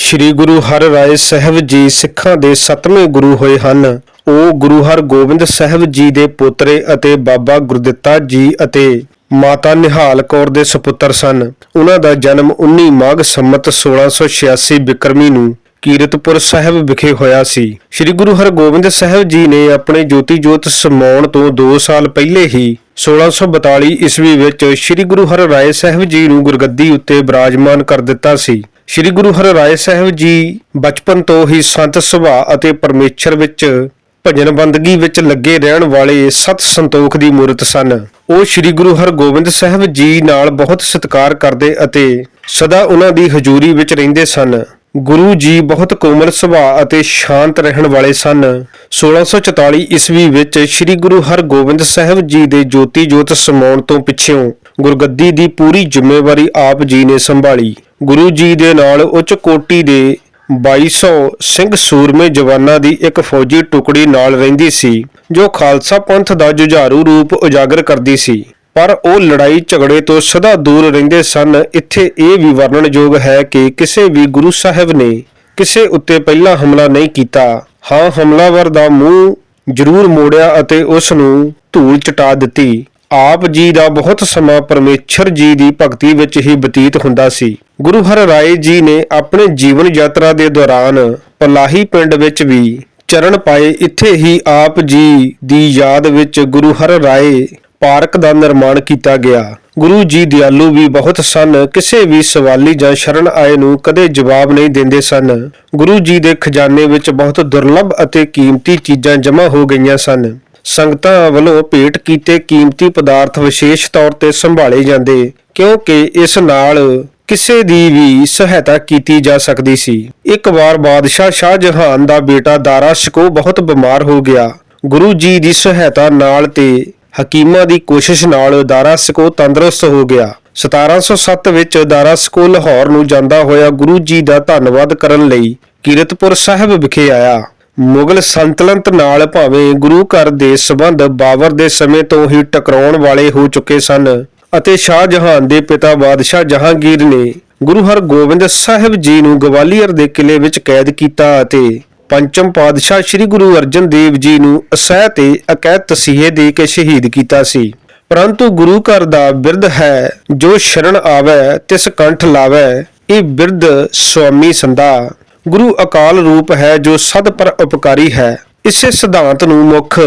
ਸ੍ਰੀ ਗੁਰੂ ਹਰ ਰਾਏ ਸਾਹਿਬ ਜੀ ਸਿੱਖਾਂ ਦੇ ਸੱਤਵੇਂ ਗੁਰੂ ਹੋਏ ਹਨ। ਉਹ ਗੁਰੂ ਹਰਗੋਬਿੰਦ ਸਾਹਿਬ ਜੀ ਦੇ ਪੋਤਰੇ ਅਤੇ ਬਾਬਾ ਗੁਰਦਿੱਤਾ ਜੀ ਅਤੇ ਮਾਤਾ ਨਿਹਾਲ ਕੌਰ ਦੇ ਸੁਪੁੱਤਰ ਸਨ। ਉਹਨਾਂ ਦਾ ਜਨਮ 19 ਮਾਘ ਸੰਮਤ 1686 ਬਿਕਰਮੀ ਨੂੰ ਕੀਰਤਪੁਰ ਸਾਹਿਬ ਵਿਖੇ ਹੋਇਆ ਸੀ। ਸ੍ਰੀ ਗੁਰੂ ਹਰਗੋਬਿੰਦ ਸਾਹਿਬ ਜੀ ਨੇ ਆਪਣੇ ਜੋਤੀ ਜੋਤ ਸਮਾਉਣ ਤੋਂ 2 ਸਾਲ ਪਹਿਲੇ ਹੀ 1642 ਈਸਵੀ ਵਿੱਚ ਸ੍ਰੀ ਗੁਰੂ ਹਰ ਰਾਏ ਸਾਹਿਬ ਜੀ ਨੂੰ ਗੁਰਗੱਦੀ ਉੱਤੇ ਬਿਰਾਜਮਾਨ ਕਰ ਦਿੱਤਾ ਸੀ। ਸ੍ਰੀ ਗੁਰੂ ਹਰਿਰਾਏ ਸਾਹਿਬ ਜੀ ਬਚਪਨ ਤੋਂ ਹੀ ਸੰਤ ਸੁਭਾਅ ਅਤੇ ਪਰਮੇਸ਼ਰ ਵਿੱਚ ਭਜਨ ਬੰਦਗੀ ਵਿੱਚ ਲੱਗੇ ਰਹਿਣ ਵਾਲੇ ਸਤ ਸੰਤੋਖ ਦੀ ਮੂਰਤ ਸਨ। ਉਹ ਸ੍ਰੀ ਗੁਰੂ ਹਰਗੋਬਿੰਦ ਸਾਹਿਬ ਜੀ ਨਾਲ ਬਹੁਤ ਸਤਿਕਾਰ ਕਰਦੇ ਅਤੇ ਸਦਾ ਉਹਨਾਂ ਦੀ ਹਜ਼ੂਰੀ ਵਿੱਚ ਰਹਿੰਦੇ ਸਨ। ਗੁਰੂ ਜੀ ਬਹੁਤ ਕੋਮਲ ਸੁਭਾਅ ਅਤੇ ਸ਼ਾਂਤ ਰਹਿਣ ਵਾਲੇ ਸਨ। 1644 ਈਸਵੀ ਵਿੱਚ ਸ੍ਰੀ ਗੁਰੂ ਹਰਗੋਬਿੰਦ ਸਾਹਿਬ ਜੀ ਦੇ ਜੋਤੀ ਜੋਤ ਸਮਾਉਣ ਤੋਂ ਪਿੱਛੋਂ ਗੁਰਗੱਦੀ ਦੀ ਪੂਰੀ ਜ਼ਿੰਮੇਵਾਰੀ ਆਪ ਜੀ ਨੇ ਸੰਭਾਲੀ। ਗੁਰੂ ਜੀ ਦੇ ਨਾਲ ਉੱਚ ਕੋਟੀ ਦੇ 2200 ਸਿੰਘ ਸੂਰਮੇ ਜਵਾਨਾਂ ਦੀ ਇੱਕ ਫੌਜੀ ਟੁਕੜੀ ਨਾਲ ਰਹਿੰਦੀ ਸੀ, ਜੋ ਖਾਲਸਾ ਪੰਥ ਦਾ ਜੁਝਾਰੂ ਰੂਪ ਉਜਾਗਰ ਕਰਦੀ ਸੀ। ਪਰ ਉਹ ਲੜਾਈ ਝਗੜੇ ਤੋਂ ਸਦਾ ਦੂਰ ਰਹਿੰਦੇ ਸਨ। ਇੱਥੇ ਇਹ ਵੀ ਵਰਣਨਯੋਗ ਹੈ ਕਿ ਕਿਸੇ ਵੀ ਗੁਰੂ ਸਾਹਿਬ ਨੇ ਕਿਸੇ ਉੱਤੇ ਪਹਿਲਾ ਹਮਲਾ ਨਹੀਂ ਕੀਤਾ। ਹਾਂ, ਹਮਲਾਵਰ ਦਾ ਮੂੰਹ ਜ਼ਰੂਰ ਮੋੜਿਆ ਅਤੇ ਉਸ ਨੂੰ ਧੂਲ ਚਟਾ ਦਿੱਤੀ। ਆਪ ਜੀ ਦਾ ਬਹੁਤ ਸਮਾਂ ਪਰਮੇਸ਼ਰ ਜੀ ਦੀ ਭਗਤੀ ਵਿੱਚ ਹੀ ਬਤੀਤ ਹੁੰਦਾ ਸੀ। ਗੁਰੂ ਹਰ ਰਾਏ ਜੀ ਨੇ ਆਪਣੇ ਜੀਵਨ ਯਾਤਰਾ ਦੇ ਦੌਰਾਨ ਪਲਾਹੀ ਪਿੰਡ ਵਿੱਚ ਵੀ ਚਰਨ ਪਾਏ। ਇੱਥੇ ਹੀ ਆਪ ਜੀ ਦੀ ਯਾਦ ਵਿੱਚ ਗੁਰੂ ਹਰ ਰਾਏ ਪਾਰਕ ਦਾ ਨਿਰਮਾਣ ਕੀਤਾ ਗਿਆ। ਗੁਰੂ ਜੀ ਦਿਆਲੂ ਵੀ ਬਹੁਤ ਸਨ। ਕਿਸੇ ਵੀ ਸਵਾਲੀ ਜਾਂ ਸ਼ਰਨ ਆਏ ਨੂੰ ਕਦੇ ਜਵਾਬ ਨਹੀਂ ਦਿੰਦੇ ਸਨ। ਗੁਰੂ ਜੀ ਦੇ ਖਜ਼ਾਨੇ ਵਿੱਚ ਬਹੁਤ ਦੁਰਲੱਭ ਅਤੇ ਕੀਮਤੀ ਚੀਜ਼ਾਂ ਜਮ੍ਹਾਂ ਹੋ ਗਈਆਂ ਸਨ। ਸੰਗਤਾਂ ਵੱਲੋਂ ਭੇਟ ਕੀਤੇ ਕੀਮਤੀ ਪਦਾਰਥ ਵਿਸ਼ੇਸ਼ ਤੌਰ ਤੇ ਸੰਭਾਲੇ ਜਾਂਦੇ, ਕਿਉਂਕਿ ਇਸ ਨਾਲ ਕਿਸੇ ਦੀ ਵੀ ਸਹਾਇਤਾ ਕੀਤੀ ਜਾ ਸਕਦੀ ਸੀ। ਇੱਕ ਵਾਰ ਬਾਦਸ਼ਾਹ ਸ਼ਾਹ ਜਹਾਨ ਦਾ ਬੇਟਾ ਦਾਰਾ ਸਕੋ ਬਹੁਤ ਬਿਮਾਰ ਹੋ ਗਿਆ। ਗੁਰੂ ਜੀ ਦੀ ਸਹਾਇਤਾ ਨਾਲ ਤੇ ਹਕੀਮਾਂ ਦੀ ਕੋਸ਼ਿਸ਼ ਨਾਲ ਦਾਰਾ ਸਕੋ ਤੰਦਰੁਸਤ ਹੋ ਗਿਆ। 1707 ਵਿੱਚ ਦਾਰਾ ਸਕੋ ਲਾਹੌਰ ਨੂੰ ਜਾਂਦਾ ਹੋਇਆ ਗੁਰੂ ਜੀ ਦਾ ਧੰਨਵਾਦ ਕਰਨ ਲਈ ਕੀਰਤਪੁਰ ਸਾਹਿਬ ਵਿਖੇ ਆਇਆ। ਮੁਗਲ ਸੰਤਲੰਤ ਨਾਲ ਭਾਵੇਂ ਗੁਰੂ ਘਰ ਦੇ ਸਬੰਧ ਬਾਬਰ ਦੇ ਸਮੇਂ ਤੋਂ ਹੀ ਟਕਰਾਉਣ ਵਾਲੇ ਹੋ ਚੁੱਕੇ ਸਨ ਅਤੇ ਸ਼ਾਹ ਜਹਾਨ ਦੇ ਪਿਤਾ ਬਾਦਸ਼ਾਹ ਜਹਾਂਗੀਰ ਨੇ ਗੁਰੂ ਹਰਗੋਬਿੰਦ ਸਾਹਿਬ ਜੀ ਨੂੰ ਗਵਾਲੀਅਰ ਦੇ ਕਿਲੇ ਵਿੱਚ ਕੈਦ ਕੀਤਾ ਅਤੇ ਪੰਚਮ ਪਾਤਸ਼ਾਹ ਸ੍ਰੀ ਗੁਰੂ ਅਰਜਨ ਦੇਵ ਜੀ ਨੂੰ ਅਸਹਿ ਤੇ ਅਕੈਤ ਤਸੀਹੇ ਦੇ ਕੇ ਸ਼ਹੀਦ ਕੀਤਾ ਸੀ। ਪਰੰਤੂ ਗੁਰੂ ਘਰ ਦਾ ਬਿਰਧ ਹੈ, ਜੋ ਸ਼ਰਨ ਆਵੇ, ਤਿਸ ਕੰਠ ਲਾਵੇ, ਇਹ ਬਿਰਧ ਸੁਆਮੀ ਸੰਦਾ ਗੁਰੂ ਅਕਾਲ ਰੂਪ ਹੈ ਜੋ ਸਦ ਪਰ ਉਪਕਾਰੀ ਹੈ। ਇਸੇ ਸਿਧਾਂਤ ਨੂੰ ਮੁੱਖ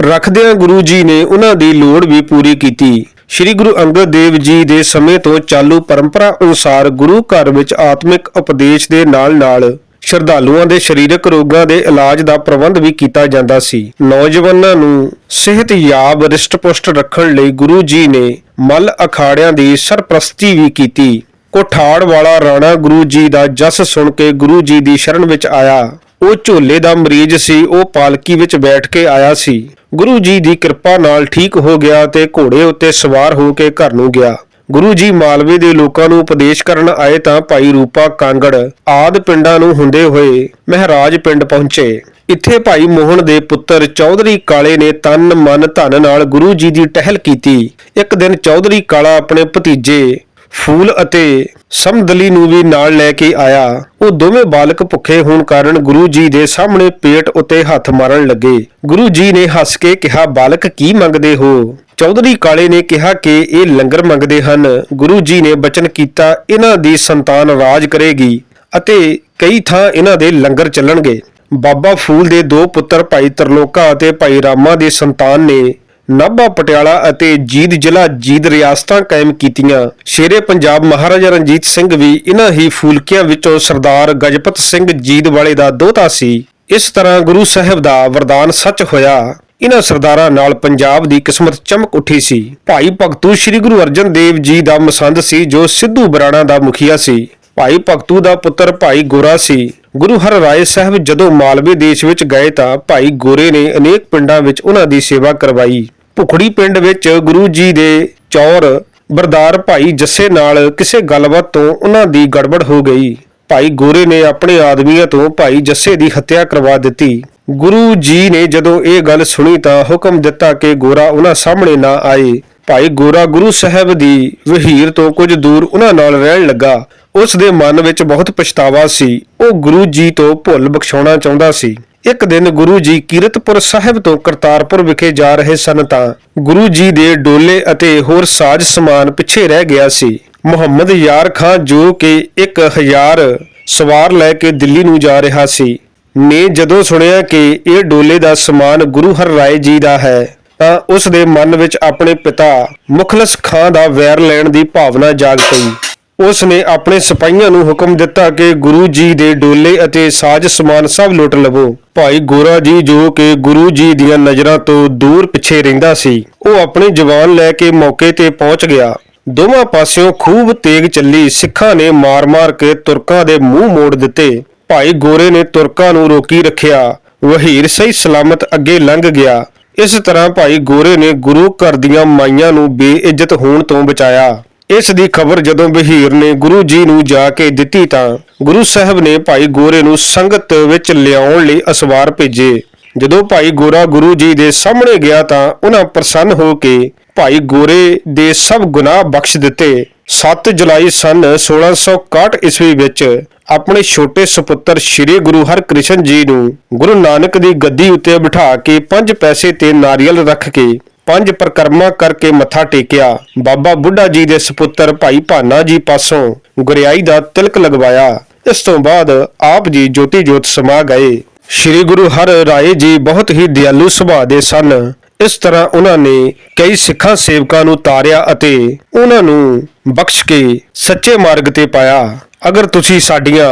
ਰੱਖਦਿਆਂ ਗੁਰੂ ਜੀ ਨੇ ਉਹਨਾਂ ਦੀ ਲੋੜ ਵੀ ਪੂਰੀ ਕੀਤੀ। ਸ੍ਰੀ ਗੁਰੂ ਅੰਗਦ ਦੇਵ ਜੀ ਦੇ ਸਮੇਂ ਤੋਂ ਚਾਲੂ ਪਰੰਪਰਾ ਅਨੁਸਾਰ ਗੁਰੂ ਘਰ ਵਿੱਚ ਆਤਮਿਕ ਉਪਦੇਸ਼ ਦੇ ਨਾਲ-ਨਾਲ ਸ਼ਰਧਾਲੂਆਂ ਦੇ ਸਰੀਰਕ ਰੋਗਾਂ ਦੇ ਇਲਾਜ ਦਾ ਪ੍ਰਬੰਧ ਵੀ ਕੀਤਾ ਜਾਂਦਾ ਸੀ। ਨੌਜਵਾਨਾਂ ਨੂੰ ਸਿਹਤਯਾਬ ਰਿਸ਼ਟ-ਪੁਸ਼ਟ ਰੱਖਣ ਲਈ ਗੁਰੂ ਜੀ ਨੇ ਮੱਲ ਅਖਾੜਿਆਂ ਦੀ ਸਰਪ੍ਰਸਤੀ ਵੀ ਕੀਤੀ। ਕੋਠਾੜ ਵਾਲਾ ਰਾਣਾ ਗੁਰੂ ਜੀ ਦਾ ਜਸ ਸੁਣ ਕੇ ਗੁਰੂ ਜੀ ਦੀ ਸ਼ਰਨ ਵਿੱਚ ਆਇਆ। ਉਹ ਝੋਲੇ ਦਾ ਮਰੀਜ਼ ਸੀ, ਉਹ ਪਾਲਕੀ ਵਿੱਚ ਬੈਠ ਕੇ ਆਇਆ ਸੀ। ਗੁਰੂ ਜੀ ਦੀ ਕਿਰਪਾ ਨਾਲ ਠੀਕ ਹੋ ਗਿਆ ਤੇ ਘੋੜੇ ਉੱਤੇ ਸਵਾਰ ਹੋ ਕੇ ਘਰ ਨੂੰ ਗਿਆ। ਗੁਰੂ ਜੀ ਮਾਲਵੇ ਦੇ ਲੋਕਾਂ ਨੂੰ ਉਪਦੇਸ਼ ਕਰਨ ਆਏ ਤਾਂ ਭਾਈ ਰੂਪਾ ਕਾਂਗੜ ਆਦ ਪਿੰਡਾਂ ਨੂੰ ਹੁੰਦੇ ਹੋਏ ਮਹਾਰਾਜ ਪਿੰਡ ਪਹੁੰਚੇ। ਇੱਥੇ ਭਾਈ ਮੋਹਨ ਦੇ ਪੁੱਤਰ ਚੌਧਰੀ ਕਾਲੇ ਨੇ ਤਨ ਮਨ ਧਨ ਨਾਲ ਗੁਰੂ ਜੀ ਦੀ ਟਹਿਲ ਕੀਤੀ। ਇੱਕ ਦਿਨ ਚੌਧਰੀ ਕਾਲਾ ਆਪਣੇ ਭਤੀਜੇ ਫੂਲ ਅਤੇ ਸਮਦਲੀ ਨੂੰ ਵੀ ਨਾਲ ਲੈ ਕੇ ਆਇਆ। ਉਹ ਦੋਵੇਂ ਬਾਲਕ ਭੁੱਖੇ ਹੋਣ ਕਾਰਨ ਗੁਰੂ ਜੀ ਦੇ ਸਾਹਮਣੇ ਪੇਟ ਉੱਤੇ ਹੱਥ ਮਾਰਨ ਲੱਗੇ। ਗੁਰੂ ਜੀ ਨੇ ਹੱਸ ਕੇ ਕਿਹਾ, ਬਾਲਕ, ਕੀ ਮੰਗਦੇ ਹੋ? ਚੌਧਰੀ ਕਾਲੇ ਨੇ ਕਿਹਾ ਕਿ ਇਹ ਲੰਗਰ ਮੰਗਦੇ ਹਨ। ਗੁਰੂ ਜੀ ਨੇ ਬਚਨ ਕੀਤਾ, ਇਹਨਾਂ ਦੀ ਸੰਤਾਨ ਰਾਜ ਕਰੇਗੀ ਅਤੇ ਕਈ ਥਾਂ ਇਹਨਾਂ ਦੇ ਲੰਗਰ ਚੱਲਣਗੇ। ਬਾਬਾ ਫੂਲ ਦੇ ਦੋ ਪੁੱਤਰ ਭਾਈ ਤਰਲੋਕਾ ਅਤੇ ਭਾਈ ਰਾਮਾ ਦੀ ਸੰਤਾਨ ਨੇ ਨਾਭਾ, ਪਟਿਆਲਾ ਅਤੇ ਜੀਦ ਜ਼ਿਲ੍ਹਾ ਜੀਦ ਰਿਆਸਤਾਂ ਕਾਇਮ ਕੀਤੀਆਂ। ਸ਼ੇਰੇ ਪੰਜਾਬ ਮਹਾਰਾਜਾ ਰਣਜੀਤ ਸਿੰਘ ਵੀ ਇਹਨਾਂ ਹੀ ਫੂਲਕਿਆਂ ਵਿੱਚੋਂ ਸਰਦਾਰ ਗਜਪਤ ਸਿੰਘ ਜੀਦ ਵਾਲੇ ਦਾ ਦੋਹਤਾ ਸੀ। ਇਸ ਤਰ੍ਹਾਂ ਗੁਰੂ ਸਾਹਿਬ ਦਾ ਵਰਦਾਨ ਸੱਚ ਹੋਇਆ। ਇਹਨਾਂ ਸਰਦਾਰਾਂ ਨਾਲ ਪੰਜਾਬ ਦੀ ਕਿਸਮਤ ਚਮਕ ਉੱਠੀ ਸੀ। ਭਾਈ ਭਗਤੂ ਸ੍ਰੀ ਗੁਰੂ ਅਰਜਨ ਦੇਵ ਜੀ ਦਾ ਮਸੰਦ ਸੀ, ਜੋ ਸਿੱਧੂ ਬਰਾਣਾ ਦਾ ਮੁਖੀਆ ਸੀ। ਭਾਈ ਭਗਤੂ ਦਾ ਪੁੱਤਰ ਭਾਈ ਗੋਰਾ ਸੀ। ਗੁਰੂ ਹਰ ਰਾਏ ਸਾਹਿਬ ਜਦੋਂ ਮਾਲਵੇ ਦੇਸ਼ ਵਿੱਚ ਗਏ ਤਾਂ ਭਾਈ ਗੋਰੇ ਨੇ ਅਨੇਕ ਪਿੰਡਾਂ ਵਿੱਚ ਉਹਨਾਂ ਦੀ ਸੇਵਾ ਕਰਵਾਈ। ਭੁਖੜੀ ਪਿੰਡ ਵਿੱਚ ਗੁਰੂ ਜੀ ਦੇ ਚੌਰ ਬਰਦਾਰ ਭਾਈ ਜੱਸੇ ਨਾਲ ਕਿਸੇ ਗੱਲਬਾਤ ਤੋਂ ਉਹਨਾਂ ਦੀ ਗੜਬੜ ਹੋ ਗਈ। ਭਾਈ ਗੋਰੇ ਨੇ ਆਪਣੇ ਆਦਮੀਆਂ ਤੋਂ ਭਾਈ ਜੱਸੇ ਦੀ ਹੱਤਿਆ ਕਰਵਾ ਦਿੱਤੀ। ਗੁਰੂ ਜੀ ਨੇ ਜਦੋਂ ਇਹ ਗੱਲ ਸੁਣੀ ਤਾਂ ਹੁਕਮ ਦਿੱਤਾ ਕਿ ਗੋਰਾ ਉਹਨਾਂ ਸਾਹਮਣੇ ਨਾ ਆਏ। ਭਾਈ ਗੋਰਾ ਗੁਰੂ ਸਾਹਿਬ ਦੀ ਵਹੀਰ ਤੋਂ ਕੁਝ ਦੂਰ ਉਹਨਾਂ ਨਾਲ ਰਹਿਣ ਲੱਗਾ। ਉਸ ਦੇ ਮਨ ਵਿੱਚ ਬਹੁਤ ਪਛਤਾਵਾ ਸੀ। ਉਹ ਗੁਰੂ ਜੀ ਤੋਂ ਭੁੱਲ ਬਖਸ਼ਾਉਣਾ ਚਾਹੁੰਦਾ ਸੀ। ਇੱਕ ਦਿਨ ਗੁਰੂ ਜੀ ਕੀਰਤਪੁਰ ਸਾਹਿਬ ਤੋਂ ਕਰਤਾਰਪੁਰ ਵਿਖੇ ਜਾ ਰਹੇ ਸਨ ਤਾਂ ਗੁਰੂ ਜੀ ਦੇ ਡੋਲੇ ਅਤੇ ਹੋਰ ਸਾਜ਼ ਸਮਾਨ ਪਿੱਛੇ ਰਹਿ ਗਿਆ ਸੀ। ਮੁਹੰਮਦ ਯਾਰ ਖਾਂ ਜੋ ਕਿ 1000 ਸਵਾਰ ਲੈ ਕੇ ਦਿੱਲੀ ਨੂੰ ਜਾ ਰਿਹਾ ਸੀ, ਨੇ ਜਦੋਂ ਸੁਣਿਆ ਕਿ ਇਹ ਡੋਲੇ ਦਾ ਸਮਾਨ ਗੁਰੂ ਹਰ ਰਾਏ ਜੀ ਦਾ ਹੈ, ਤਾਂ ਉਸ ਦੇ ਮਨ ਵਿੱਚ ਆਪਣੇ ਪਿਤਾ ਮੁਖਲਸ ਖਾਂ ਦਾ ਵੈਰ ਲੈਣ ਦੀ ਭਾਵਨਾ ਜਾਗ ਪਈ। ਉਸ ਨੇ ਆਪਣੇ ਸਿਪਾਹੀਆਂ ਨੂੰ ਹੁਕਮ ਦਿੱਤਾ ਕਿ ਗੁਰੂ ਜੀ ਦੇ ਡੋਲੇ ਅਤੇ ਸਾਜ਼ ਸਮਾਨ ਸਭ ਲੁੱਟ ਲਵੋ। ਭਾਈ ਗੋਰਾ ਜੀ ਜੋ ਕਿ ਗੁਰੂ ਜੀ ਦੀਆਂ ਨਜ਼ਰਾਂ ਤੋਂ ਦੂਰ ਪਿੱਛੇ ਰਹਿੰਦਾ ਸੀ, ਉਹ ਆਪਣੇ ਜਵਾਨ ਲੈ ਕੇ ਮੌਕੇ ਤੇ ਪਹੁੰਚ ਗਿਆ। ਦੋਵਾਂ ਪਾਸਿਓਂ ਖੂਬ ਤੇਗ ਚੱਲੀ ਸਿੱਖਾਂ ਨੇ ਮਾਰ-ਮਾਰ ਕੇ ਤੁਰਕਾਂ ਦੇ ਮੂੰਹ ਮੋੜ ਦਿੱਤੇ। ਭਾਈ ਗੋਰੇ ਨੇ ਤੁਰਕਾਂ ਨੂੰ ਰੋਕੀ ਰੱਖਿਆ। ਵਹੀਰ ਸਹੀ ਸਲਾਮਤ ਅੱਗੇ ਲੰਘ ਗਿਆ। ਇਸ ਤਰ੍ਹਾਂ ਭਾਈ ਗੋਰੇ ਨੇ ਗੁਰੂ ਘਰ ਦੀਆਂ ਮਾਈਆਂ ਨੂੰ ਬੇਇੱਜ਼ਤ ਹੋਣ ਤੋਂ ਬਚਾਇਆ। ਇਸ ਦੀ ਖਬਰ ਜਦੋਂ ਬਹੀਰ ਨੇ ਗੁਰੂ ਜੀ ਨੂੰ ਜਾ ਕੇ ਦਿੱਤੀ ਤਾਂ ਗੁਰੂ ਸਾਹਿਬ ਨੇ ਭਾਈ ਗੋਰੇ ਨੂੰ ਸੰਗਤ ਵਿੱਚ ਲਿਆਉਣ ਲਈ ਅਸਵਾਰ ਭੇਜੇ। ਜਦੋਂ ਭਾਈ ਗੋਰਾ ਗੁਰੂ ਜੀ ਦੇ ਸਾਹਮਣੇ ਗਿਆ ਤਾਂ ਉਹਨਾਂ ਪ੍ਰਸੰਨ ਹੋ ਕੇ ਭਾਈ ਗੋਰੇ ਦੇ ਸਭ ਗੁਨਾਹ ਬਖਸ਼ ਦਿੱਤੇ। 7 ਜੁਲਾਈ ਸਨ 1661 ਈਸਵੀ ਵਿੱਚ ਆਪਣੇ ਛੋਟੇ ਸੁਪੁੱਤਰ ਸ੍ਰੀ ਗੁਰੂ ਹਰਕ੍ਰਿਸ਼ਨ ਜੀ ਨੂੰ ਗੁਰੂ ਨਾਨਕ ਦੀ ਗੱਦੀ ਉੱਤੇ ਬਿਠਾ ਕੇ ਪੰਜ ਪੈਸੇ ਤੇ ਨਾਰੀਅਲ ਰੱਖ ਕੇ ਪੰਜ ਪ੍ਰਕਰਮਾ ਕਰਕੇ ਮੱਥਾ ਟੇਕਿਆ। ਬਾਬਾ ਬੁੱਢਾ ਜੀ ਦੇ ਸੁਪੁੱਤਰ ਭਾਈ ਭਾਨਾ ਜੀ ਪਾਸੋਂ ਗੁਰਿਆਈ ਦਾ ਤਿਲਕ ਲਗਵਾਇਆ। ਇਸ ਤੋਂ ਬਾਅਦ ਆਪ ਜੀ ਜੋਤੀ ਜੋਤ ਸਮਾ ਗਏ। ਸ੍ਰੀ ਗੁਰੂ ਹਰ ਰਾਏ ਜੀ ਬਹੁਤ ਹੀ ਦਿਆਲੂ ਸੁਭਾਅ ਦੇ ਸਨ। ਇਸ ਤਰ੍ਹਾਂ ਉਹਨਾਂ ਨੇ ਕਈ ਸਿੱਖਾਂ ਸੇਵਕਾਂ ਨੂੰ ਤਾਰਿਆ ਅਤੇ ਉਹਨਾਂ ਨੂੰ ਬਖਸ਼ ਕੇ ਸੱਚੇ ਮਾਰਗ ਤੇ ਪਾਇਆ। ਅਗਰ ਤੁਸੀਂ ਸਾਡੀਆਂ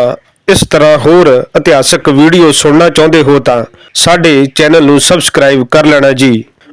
ਇਸ ਤਰ੍ਹਾਂ ਹੋਰ ਇਤਿਹਾਸਕ ਵੀਡੀਓ ਸੁਣਨਾ ਚਾਹੁੰਦੇ ਹੋ ਤਾਂ ਸਾਡੇ ਚੈਨਲ ਨੂੰ ਸਬਸਕ੍ਰਾਈਬ ਕਰ ਲੈਣਾ ਜੀ।